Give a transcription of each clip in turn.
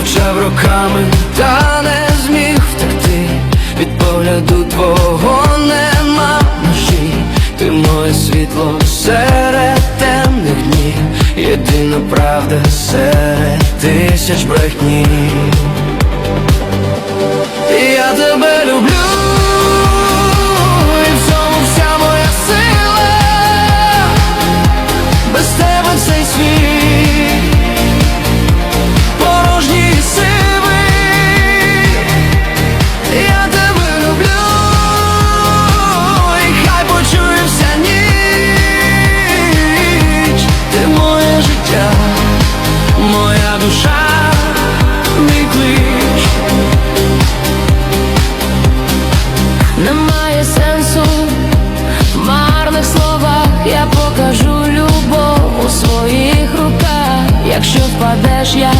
мовчав роками, та не зміг втекти. Від погляду твого нема межі. Ти моє світло серед темних днів, єдина правда серед тисяч брехні. Я тебе люблю, моя душа, мій клич. Немає сенсу в марних словах, я покажу любов у своїх руках. Якщо впадеш, я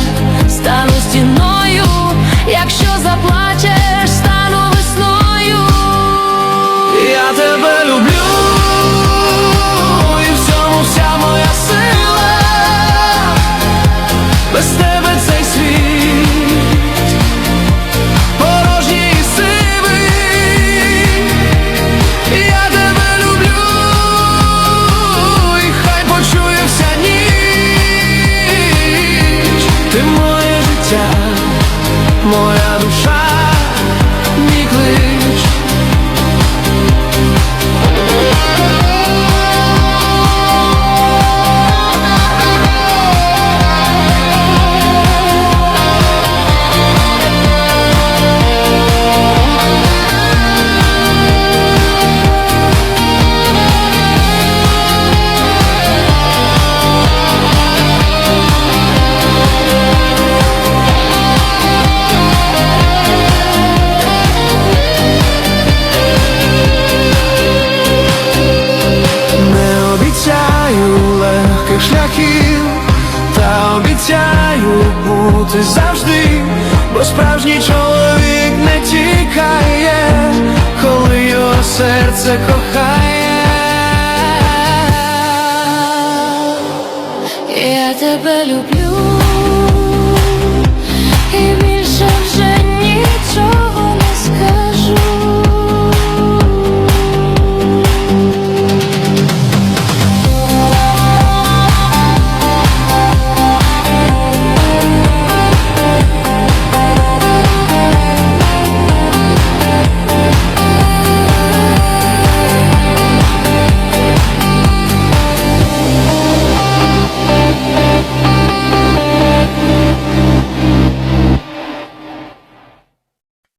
стану стіною, моя душа, мій клич. Обіцяю бути завжди, бо справжній чоловік не тікає, коли його серце кохає. Я тебе люблю,